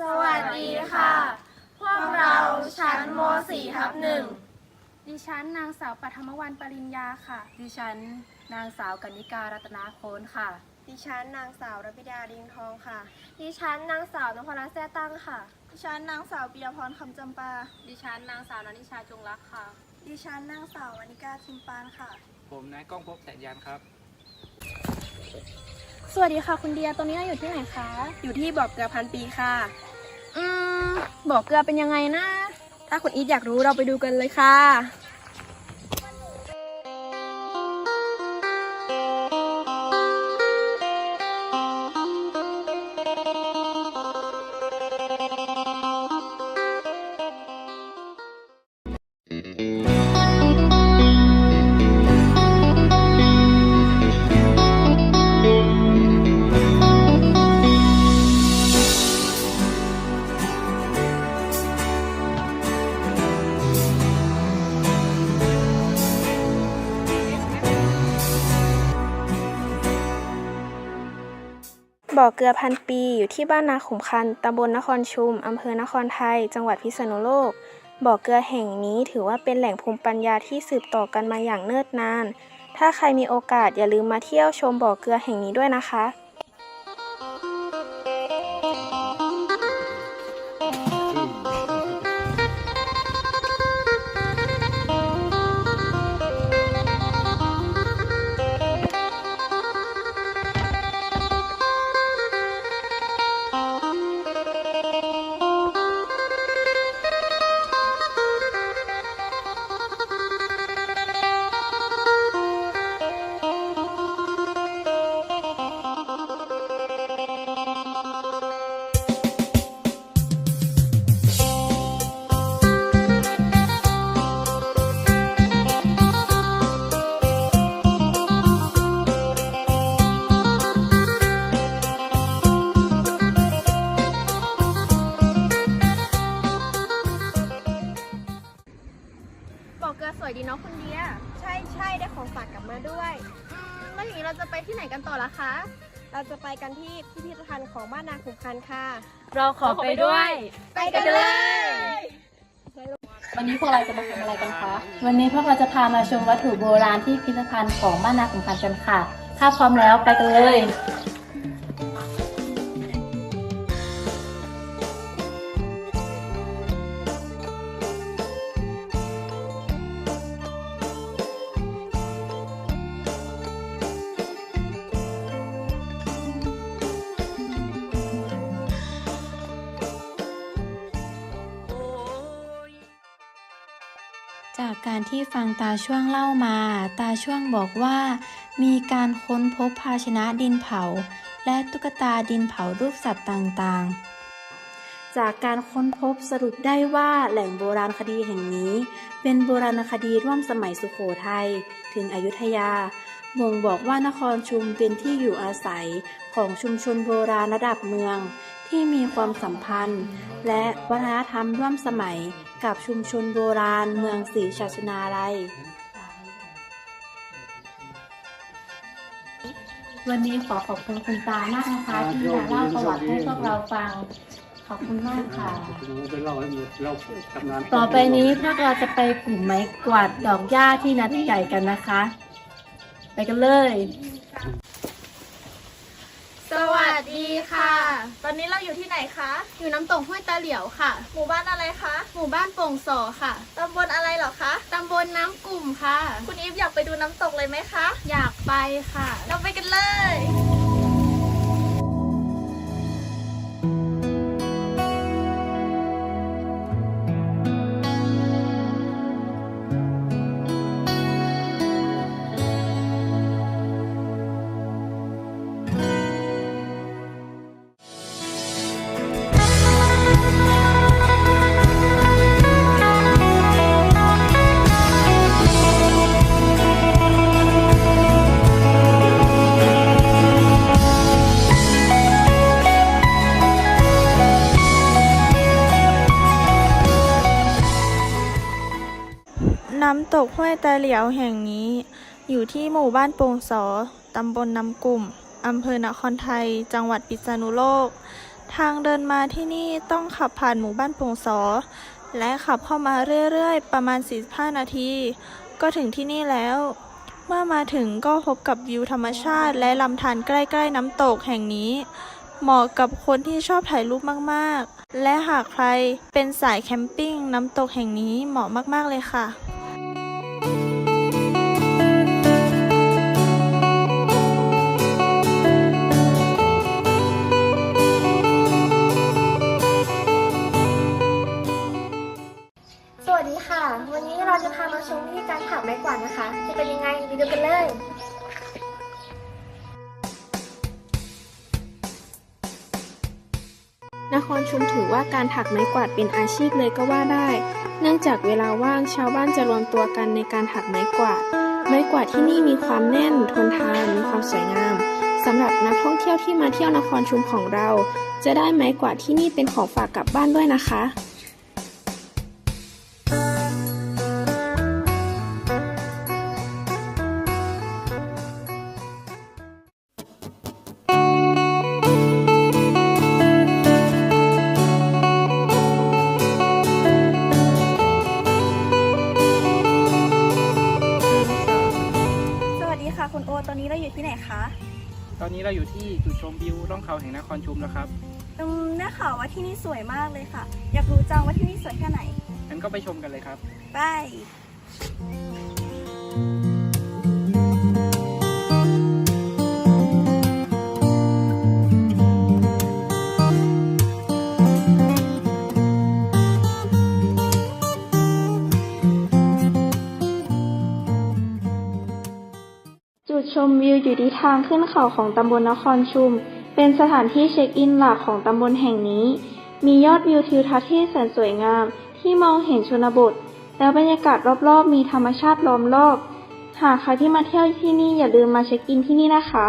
สวัสดีค่ะ พวกเราชั้นม .4 ทับหนึ่งดิฉันนางสาวปัทมวันปริญญาค่ะ ดิฉันนางสาวกนิการัตนาโคนค่ะ ดิฉันนางสาวรบิดาดิงทองค่ะ ดิฉันนางสาวนพรัตน์แซ่ตั้งค่ะ ดิฉันนางสาวปียพรคำจำปา ดิฉันนางสาวนานิชาจงรักค่ะ ดิฉันนางสาววนิกาทิมปานค่ะ ผมนายก้องพบแสนยานครับ สวัสดีค่ะคุณเดียตรงนี้เราอยู่ที่ไหนคะ อยู่ที่บอกเกลือพันปีค่ะ อืมบอกเกลือเป็นยังไงนะ ถ้าคุณอีทอยากรู้เราไปดูกันเลยค่ะ บ่อเกลือพันปีอยู่ที่บ้านนาขุมคันตำบลนครชุม อำเภอนครไทย จังหวัดพิษณุโลก บ่อเกลือแห่งนี้ถือว่าเป็นแหล่งภูมิปัญญาที่สืบต่อกันมาอย่างเนิ่นนาน ถ้าใครมีโอกาสอย่าลืมมาเที่ยวชมบ่อเกลือแห่งนี้ด้วยนะคะ ของฝากกลับมาด้วยอืมแล้วอย่างนี้เราจะไปที่ไหนกันต่อล่ะคะ เราจะไปกันที่พิพิธภัณฑ์ของบ้านนาขุมคันค่ะ เราขอไปด้วย ไปกันเลย วันนี้พวกเราจะมาทำอะไรกันคะ วันนี้พวกเราจะพามาชมวัตถุโบราณที่พิพิธภัณฑ์ของบ้านนาขุมพันธ์กันค่ะ ถ้าพร้อมแล้วไปกันเลย จากการที่ฟังตาช่วงเล่ามา ตาช่วงบอกว่า มีการค้นพบภาชนะดินเผา และตุ๊กตาดินเผารูปสัตว์ต่างๆ จากการค้นพบสรุปได้ว่าแหล่งโบราณคดีแห่งนี้ เป็นโบราณคดีร่วมสมัยสุโขทัยถึงอยุธยาบ่งบอกว่านครชุมเป็นที่อยู่อาศัยของชุมชนโบราณระดับเมือง ที่มีความสัมพันธ์ และวัฒนธรรมร่วมสมัยกับชุมชนโบราณเมืองศรีชาชนาลัย วันนี้ขอขอบคุณคุณตามากนะคะ ที่มาเล่าประวัติให้พวกเราฟัง ขอบคุณมากค่ะไปเล่าให้หมดเราทำงานต่อไปนี้พวกเราจะไปปลูกไม้กวาดดอกหญ้าที่นัดใหญ่กันนะคะ ไปกันเลยสวัส ดีค่ะ ตอนนี้เราอยู่ที่ไหนคะ อยู่น้ำตกห้วยตาเหลียวค่ะ หมู่บ้านอะไรคะ หมู่บ้านโป่งสอค่ะ ตำบลอะไรเหรอคะ ตำบลน้ำกลุ่มค่ะ คุณอีฟอยากไปดูน้ำตกเลยไหมคะ อยากไปค่ะ เราไปกันเลย น้ำตกห้วยตาเหลียวแห่งนี้ อยู่ที่หมู่บ้านโป่งสอ ตำบลน้ำกลุ่ม อำเภอนครไทย จังหวัดพิษณุโลก ทางเดินมาที่นี่ต้องขับผ่านหมู่บ้านโป่งสอ และขับเข้ามาเรื่อยๆ ประมาณ 45 นาที ก็ถึงที่นี่แล้ว เมื่อมาถึงก็พบกับวิวธรรมชาติ และลำธารใกล้ๆน้ำตกแห่งนี้ เหมาะกับคนที่ชอบถ่ายรูปมากๆ และหากใครเป็นสายแคมปิ้งน้ำตกแห่งนี้เหมาะมากๆเลยค่ะ นครชุมถือว่าการถักไม้กวาดเป็นอาชีพเลยก็ว่าได้ เนื่องจากเวลาว่างชาวบ้านจะรวมตัวกันในการถักไม้กวาด ไม้กวาดที่นี่มีความแน่นทนทานมีความสวยงามสำหรับนักท่องเที่ยวที่มาเที่ยวนครชุมของเรา จะได้ไม้กวาดที่นี่เป็นของฝากกลับบ้านด้วยนะคะ ค่ะคุณโอตอนนี้เราอยู่ที่ไหนคะ ตอนนี้เราอยู่ที่จุดชมวิวร่องเขาแห่งนครชุมแล้วครับอืมได้ข่าวว่าที่นี่สวยมากเลยค่ะ อยากรู้จังว่าที่นี่สวยแค่ไหนงั้นก็ไปชมกันเลยครับ ไป จุดชมวิวอยู่ที่ทางขึ้นเขาของตำบลนครชุม เป็นสถานที่เช็คอินหลักของตำบลแห่งนี้ มียอดวิวทิวทัศน์ที่แสนสวยงาม ที่มองเห็นชนบท แล้วบรรยากาศรอบๆ มีธรรมชาติล้อมรอบ หากใครที่มาเที่ยวที่นี่อย่าลืมมาเช็คอินที่นี่นะคะ